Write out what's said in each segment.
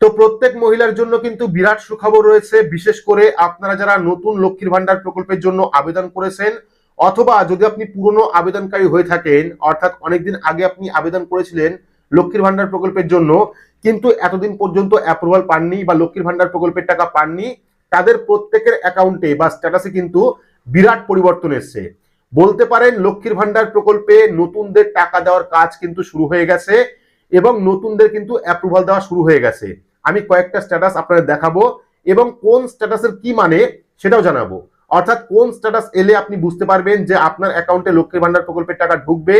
তো প্রত্যেক মহিলার জন্য কিন্তু বিরাট সুখবর রয়েছে, বিশেষ করে আপনারা যারা নতুন লক্ষ্মীর ভান্ডার প্রকল্পের জন্য আবেদন করেছেন, অথবা যদি আপনি পুরনো আবেদনকারী হয়ে থাকেন, অর্থাৎ অনেকদিন আগে আপনি আবেদন করেছিলেন লক্ষ্মীর ভান্ডার প্রকল্পের জন্য, কিন্তু এতদিন পর্যন্ত অ্যাপ্রুভাল পাননি বা লক্ষ্মীর ভান্ডার প্রকল্পের টাকা পাননি, তাদের প্রত্যেকের অ্যাকাউন্টে বা স্ট্যাটাসে কিন্তু বিরাট পরিবর্তন এসছে। বলতে পারেন লক্ষ্মীর ভান্ডার প্রকল্পে নতুনদের টাকা দেওয়ার কাজ কিন্তু শুরু হয়ে গেছে, এবং নতুনদের কিন্তু অ্যাপ্রুভাল দেওয়া শুরু হয়ে গেছে। আমি কয়েকটা স্ট্যাটাস আপনাদের দেখাবো এবং কোন স্ট্যাটাসের কি মানে সেটাও জানাব। অর্থাৎ কোন স্ট্যাটাস এলে আপনি বুঝতে পারবেন যে আপনার অ্যাকাউন্টে লক্ষ্মীর ভান্ডার প্রকল্পের টাকা ঢুকবে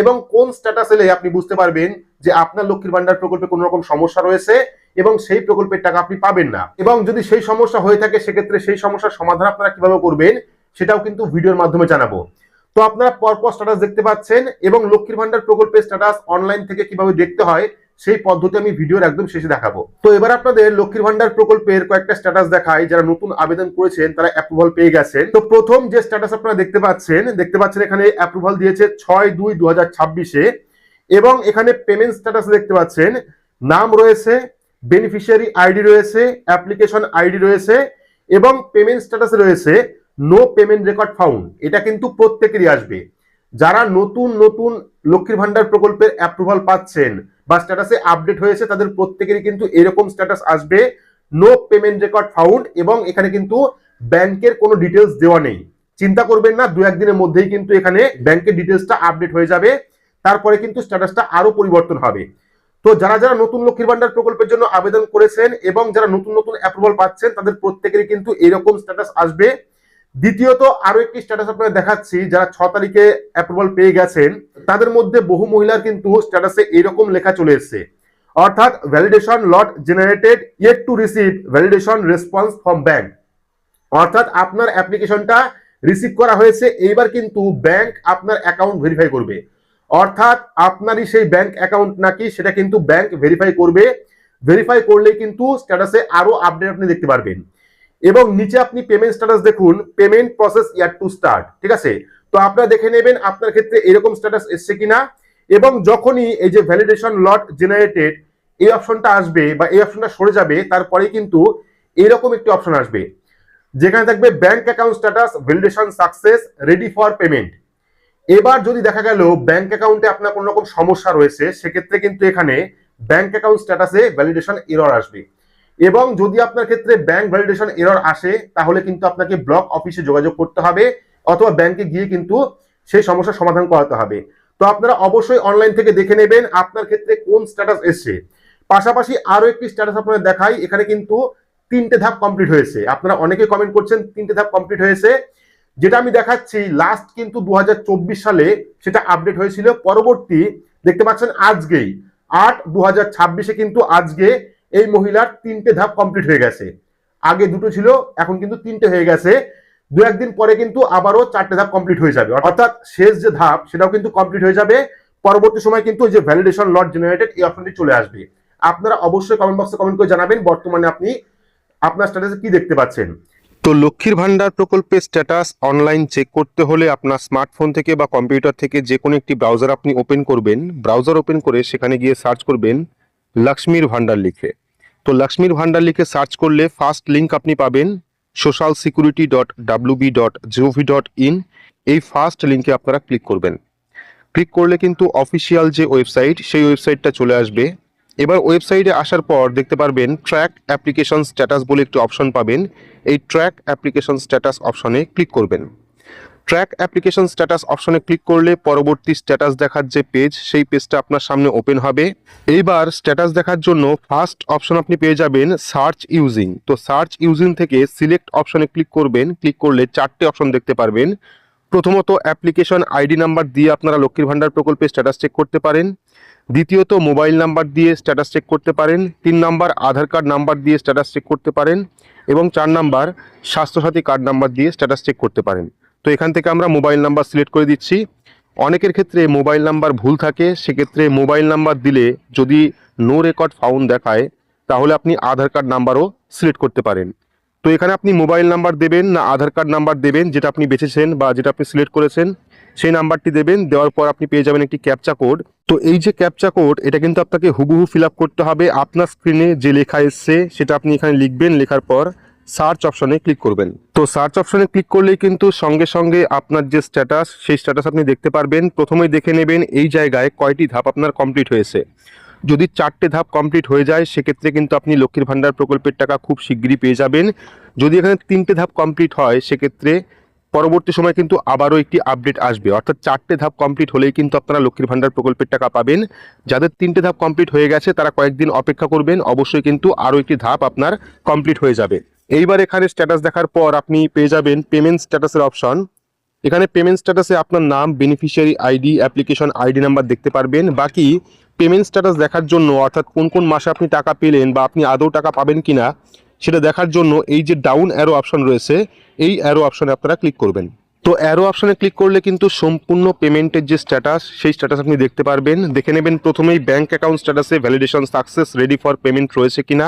এবং কোন স্ট্যাটাস এলে আপনি বুঝতে পারবেন যে আপনার লক্ষ্মীর ভান্ডার প্রকল্পে কোনো রকম সমস্যা রয়েছে এবং সেই প্রকল্পের টাকা আপনি পাবেন না। এবং যদি সেই সমস্যা হয়ে থাকে, সেক্ষেত্রে সেই সমস্যার সমাধান আপনারা কীভাবে করবেন সেটাও কিন্তু ভিডিওর মাধ্যমে জানাব। তো আপনারা পরপর স্ট্যাটাস দেখতে পাচ্ছেন এবং লক্ষ্মীর ভান্ডার প্রকল্পের স্ট্যাটাস অনলাইন থেকে কীভাবে দেখতে হয় সেই পদ্ধতি আমি ভিডিওর একদম শেষে দেখাবো। তো এবার আপনাদের লক্ষ্মীর ভান্ডার প্রকল্পের কয়েকটা স্ট্যাটাস দেখায় যারা নতুন আবেদন করেছেন, তারা অ্যাপ্রুভাল পেয়ে গেছেন। তো প্রথম যে স্ট্যাটাস আপনারা দেখতে পাচ্ছেন দেখতে পাচ্ছেন এখানে অ্যাপ্রুভাল দিয়েছে ছয় দুই দু হাজার ছাব্বিশে। এবং এখানে পেমেন্ট স্ট্যাটাস দেখতে পাচ্ছেন, নাম রয়েছে বেনিফিশিয়ারি আইডি রয়েছে অ্যাপ্লিকেশন আইডি রয়েছে, এবং পেমেন্ট স্ট্যাটাস রয়েছে নো পেমেন্ট রেকর্ড ফাউন্ড এটা কিন্তু প্রত্যেকেরই আসবে। যারা নতুন নতুন লক্ষ্মীর ভান্ডার প্রকল্পের অ্যাপ্রুভাল পাচ্ছেন বা স্ট্যাটাসে আপডেট হয়েছে, তাদের প্রত্যেকেরই কিন্তু এরকম স্ট্যাটাস আসবে। নো পেমেন্ট রেকর্ড ফাউন্ড এবং এখানে কিন্তু ব্যাংকের কোনো ডিটেলস দেওয়া নেই। চিন্তা করবেন না দু একদিনের মধ্যেই কিন্তু এখানে ব্যাংকের ডিটেলসটা আপডেট হয়ে যাবে। তারপরে কিন্তু স্ট্যাটাসটা আরও পরিবর্তন হবে। তো যারা যারা নতুন লক্ষ্মীর ভান্ডার প্রকল্পের জন্য আবেদন করেছেন এবং যারা নতুন নতুন অ্যাপ্রুভাল পাচ্ছেন, তাদের প্রত্যেকেরই কিন্তু এরকম স্ট্যাটাস আসবে। দ্বিতীয়ত আরও একটি স্ট্যাটাস আপনাদের দেখাচ্ছি, যারা ছ তারিখে অ্যাপ্রুভাল পেয়ে গেছেন, তাদের মধ্যে বহু মহিলার কিন্তু স্ট্যাটাসে এরকম লেখা চলে এসেছে। অর্থাৎ validation not generated yet to receive validation response from bank অর্থাৎ আপনার অ্যাপ্লিকেশনটা রিসিভ করা হয়েছে, এইবার কিন্তু ব্যাংক আপনার অ্যাকাউন্ট ভেরিফাই করবে। অর্থাৎ আপনারই সেই ব্যাংক অ্যাকাউন্ট নাকি সেটা কিন্তু ব্যাংক ভেরিফাই করবে। ভেরিফাই করলেই কিন্তু স্ট্যাটাসে আরও আপডেট আপনি দেখতে পারবেন। এবং নিচে আপনি পেমেন্ট স্ট্যাটাস দেখুন payment process yet to start ঠিক আছে? তো আপনারা দেখে নেবেন আপনার ক্ষেত্রে এরকম স্ট্যাটাস এসছে কিনা এবং যখনই এই যে ভ্যালিডেশন লট জেনারেটেড এই অপশনটা আসবে বা এই অপশনটা সরে যাবে, তারপরেই কিন্তু এরকম একটি অপশন আসবে। যেখানে থাকবে bank account status validation success ready for payment এবার যদি দেখা গেল ব্যাংক অ্যাকাউন্টে আপনার কোনো রকম সমস্যা রয়েছে, সেক্ষেত্রে কিন্তু এখানে ব্যাংক অ্যাকাউন্ট স্ট্যাটাসে ভ্যালিডেশন এরর আসবে। এবং যদি আপনার ক্ষেত্রে ব্যাংক ভ্যালিডেশন এরর আসে, তাহলে কিন্তু আপনাকে ব্লক অফিসে যোগাযোগ করতে হবে অথবা ব্যাংকে গিয়ে কিন্তু সেই সমস্যার সমাধান করাতে হবে। তো আপনারা অবশ্যই অনলাইন থেকে দেখে নেবেন আপনার ক্ষেত্রে কোন স্ট্যাটাস এসছে। পাশাপাশি আরও একটি স্ট্যাটাস আপনাদের দেখাই, এখানে কিন্তু তিনটে ধাপ কমপ্লিট হয়েছে। আপনারা অনেকে কমেন্ট করছেন, তিনটে ধাপ কমপ্লিট হয়েছে। যেটা আমি দেখাচ্ছি লাস্ট কিন্তু দু হাজার চব্বিশ সালে সেটা আপডেট হয়েছিল, পরবর্তী দেখতে পাচ্ছেন আজকেই। আট দু হাজার ছাব্বিশে কিন্তু আজকে এই মহিলার তিনটে ধাপ কমপ্লিট হয়ে গেছে। আগে দুটো ছিল, এখন কিন্তু তিনটে হয়ে গেছে। দু একদিন পরে কিন্তু আবারও চারটে ধাপ কমপ্লিট হয়ে যাবে। অর্থাৎ শেষ যে ধাপ, সেটাও কিন্তু কমপ্লিট হয়ে যাবে। পরবর্তী সময় কিন্তু যে ভ্যালিডেশন লট জেনারেটেড এই অপশনটি চলে আসবে। আপনারা অবশ্যই কমেন্ট বক্সে কমেন্ট করে জানাবেন, বর্তমানে আপনি আপনার স্ট্যাটাসে কি দেখতে পাচ্ছেন। তো লক্ষ্মীর ভান্ডার প্রকল্পের স্ট্যাটাস অনলাইন চেক করতে হলে আপনার স্মার্টফোন থেকে বা কম্পিউটার থেকে যে কোনো একটি ব্রাউজার আপনি ওপেন করবেন। ব্রাউজার ওপেন করে সেখানে গিয়ে সার্চ করবেন, লক্ষ্মীর ভান্ডার লিখে। তো লক্ষ্মীর ভান্ডার লিখে সার্চ করলে ফার্স্ট লিঙ্ক আপনি পাবেন social security dot WB dot GOV dot in এই ফার্স্ট লিঙ্কে আপনারা ক্লিক করবেন। ক্লিক করলে কিন্তু অফিসিয়াল যে ওয়েবসাইট সেই ওয়েবসাইটটা চলে আসবে। এবার ওয়েবসাইটে আসার পর দেখতে পারবেন ট্র্যাক অ্যাপ্লিকেশন স্ট্যাটাস বলে একটি অপশন পাবেন। এই ট্র্যাক অ্যাপ্লিকেশন স্ট্যাটাস অপশনে ক্লিক করবেন। ট্র্যাক অ্যাপ্লিকেশন স্ট্যাটাস অপশনে ক্লিক করলে পরবর্তী স্ট্যাটাস দেখার যে পেজ, সেই পেজটা আপনার সামনে ওপেন হবে। এইবার স্ট্যাটাস দেখার জন্য ফার্স্ট অপশন আপনি পেয়ে যাবেন সার্চ ইউজিং তো সার্চ ইউজিং থেকে সিলেক্ট অপশনে ক্লিক করবেন। ক্লিক করলে চারটে অপশন দেখতে পারবেন। প্রথমত অ্যাপ্লিকেশন আইডি নাম্বার দিয়ে আপনারা লক্ষ্মীর ভান্ডার প্রকল্পে স্ট্যাটাস চেক করতে পারেন। দ্বিতীয়ত মোবাইল নাম্বার দিয়ে স্ট্যাটাস চেক করতে পারেন। তিন নাম্বার আধার কার্ড নাম্বার দিয়ে স্ট্যাটাস চেক করতে পারেন। এবং চার নাম্বার স্বাস্থ্যসাথী কার্ড নাম্বার দিয়ে স্ট্যাটাস চেক করতে পারেন। তো এখান থেকে আমরা মোবাইল নাম্বার সিলেক্ট করে দিচ্ছি। অনেকের ক্ষেত্রে মোবাইল নাম্বার ভুল থাকে, সেক্ষেত্রে মোবাইল নাম্বার দিলে যদি নো রেকর্ড ফাউন্ড দেখায়, তাহলে আপনি আধার কার্ড নাম্বারও সিলেক্ট করতে পারেন। তো এখানে আপনি মোবাইল নাম্বার দেবেন না আধার কার্ড নাম্বার দেবেন, যেটা আপনি বেছেছেন বা যেটা আপনি সিলেক্ট করেছেন, সেই নাম্বারটি দেবেন, দেওয়ার পর আপনি পেয়ে যাবেন একটি ক্যাপচা কোড। তো এই যে ক্যাপচা কোড, এটা কিন্তু আপনাকে হুবহু ফিল করতে হবে। আপনার স্ক্রিনে যে লেখা এসছে, সেটা আপনি এখানে লিখবেন, লেখার পর সার্চ অপশনে ক্লিক করবেন। তো সার্চ অপশনে ক্লিক করলেই কিন্তু সঙ্গে সঙ্গে আপনার যে স্ট্যাটাস, সেই স্ট্যাটাস আপনি দেখতে পারবেন। প্রথমেই দেখে নেবেন এই জায়গায় কয়টি ধাপ আপনার কমপ্লিট হয়েছে। যদি চারটে ধাপ কমপ্লিট হয়ে যায়, সেক্ষেত্রে কিন্তু আপনি লক্ষ্মীর ভাণ্ডার প্রকল্পের টাকা খুব শীঘ্রই পেয়ে যাবেন। যদি এখানে তিনটে ধাপ কমপ্লিট হয়, সেক্ষেত্রে পরবর্তী সময় কিন্তু আবারও একটি আপডেট আসবে। অর্থাৎ চারটে ধাপ কমপ্লিট হলেই কিন্তু আপনারা লক্ষ্মীর ভাণ্ডার প্রকল্পের টাকা পাবেন। যাদের তিনটে ধাপ কমপ্লিট হয়ে গেছে, তারা কয়েকদিন অপেক্ষা করবেন। অবশ্যই কিন্তু আরও একটি ধাপ আপনার কমপ্লিট হয়ে যাবে। এইবার এখানে স্ট্যাটাস দেখার পর আপনি পেয়ে যাবেন পেমেন্ট স্ট্যাটাসের অপশন এখানে পেমেন্ট স্ট্যাটাসে আপনার নাম beneficiary ID application ID number দেখতে পারবেন। বাকি পেমেন্ট স্ট্যাটাস দেখার জন্য, অর্থাৎ কোন কোন মাসে আপনি টাকা পেলেন বা আপনি আদৌ টাকা পাবেন কিনা, সেটা দেখার জন্য এই যে ডাউন অ্যারো অপশন রয়েছে, এই অ্যারো অপশনে আপনারা ক্লিক করবেন। তো অ্যারো অপশানে ক্লিক করলে কিন্তু সম্পূর্ণ পেমেন্টের যে স্ট্যাটাস সেই স্ট্যাটাস আপনি দেখতে পারবেন। দেখে নেবেন প্রথমেই ব্যাঙ্ক অ্যাকাউন্ট স্ট্যাটাসে validation success ready for payment রয়েছে কিনা।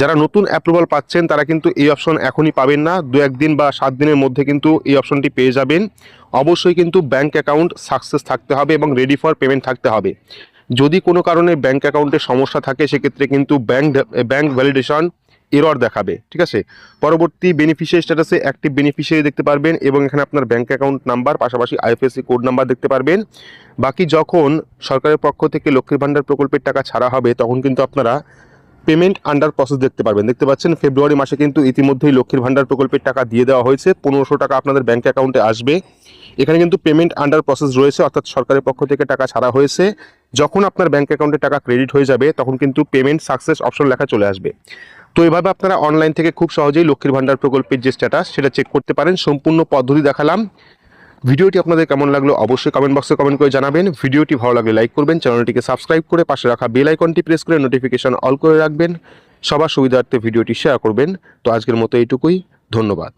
যারা নতুন অ্যাপ্রুভাল পাচ্ছেন, তারা কিন্তু এই অপশন এখনই পাবেন না। দু একদিন বা সাত দিনের মধ্যে কিন্তু এই অপশনটি পেয়ে যাবেন। অবশ্যই কিন্তু ব্যাঙ্ক অ্যাকাউন্ট সাকসেস থাকতে হবে এবং রেডি ফর পেমেন্ট থাকতে হবে। যদি কোনো কারণে ব্যাঙ্ক অ্যাকাউন্টে সমস্যা থাকে, সেক্ষেত্রে কিন্তু ব্যাঙ্ক ব্যাঙ্ক ভ্যালিডেশন এরর দেখাবে, ঠিক আছে? পরবর্তী বেনিফিশিয়ারি স্ট্যাটাসে অ্যাক্টিভ বেনিফিশিয়ারি দেখতে পারবেন এবং এখানে আপনার ব্যাঙ্ক অ্যাকাউন্ট নাম্বার পাশাপাশি আইএফএসসি কোড নাম্বার দেখতে পারবেন। বাকি যখন সরকারের পক্ষ থেকে লক্ষ্মীর ভাণ্ডার প্রকল্পের টাকা ছাড়া হবে, তখন কিন্তু আপনারা পেমেন্ট আন্ডার প্রসেস দেখতে পারবেন। দেখতে পাচ্ছেন ফেব্রুয়ারি মাসে কিন্তু ইতিমধ্যেই লক্ষ্মীর ভাণ্ডার প্রকল্পের টাকা দিয়ে দেওয়া হয়েছে। পনেরোশো টাকা আপনাদের ব্যাঙ্ক অ্যাকাউন্টে আসবে। এখানে কিন্তু পেমেন্ট আন্ডার প্রসেস রয়েছে, অর্থাৎ সরকারের পক্ষ থেকে টাকা ছাড়া হয়েছে। যখন আপনার ব্যাঙ্ক অ্যাকাউন্টে টাকা ক্রেডিট হয়ে যাবে, তখন কিন্তু পেমেন্ট সাকসেস অপশন লেখা চলে আসবে। তো এভাবে আপনারা অনলাইন থেকে খুব সহজেই লক্ষ্মীর ভাণ্ডার প্রকল্পের যে স্ট্যাটাস সেটা চেক করতে পারেন। সম্পূর্ণ পদ্ধতি দেখালাম। ভিডিওটি আপনাদের কেমন লাগল অবশ্যই কমেন্ট বক্সে কমেন্ট করে জানাবেন। ভিডিওটি ভালো লাগলে লাইক করবেন চ্যানেলটিকে সাবস্ক্রাইব করে পাশে রাখা বেল আইকনটি প্রেস করে নোটিফিকেশন অল করে রাখবেন। সবার সুবিধার্থে ভিডিওটি শেয়ার করবেন। তো আজকের মতো এইটুকুই। ধন্যবাদ।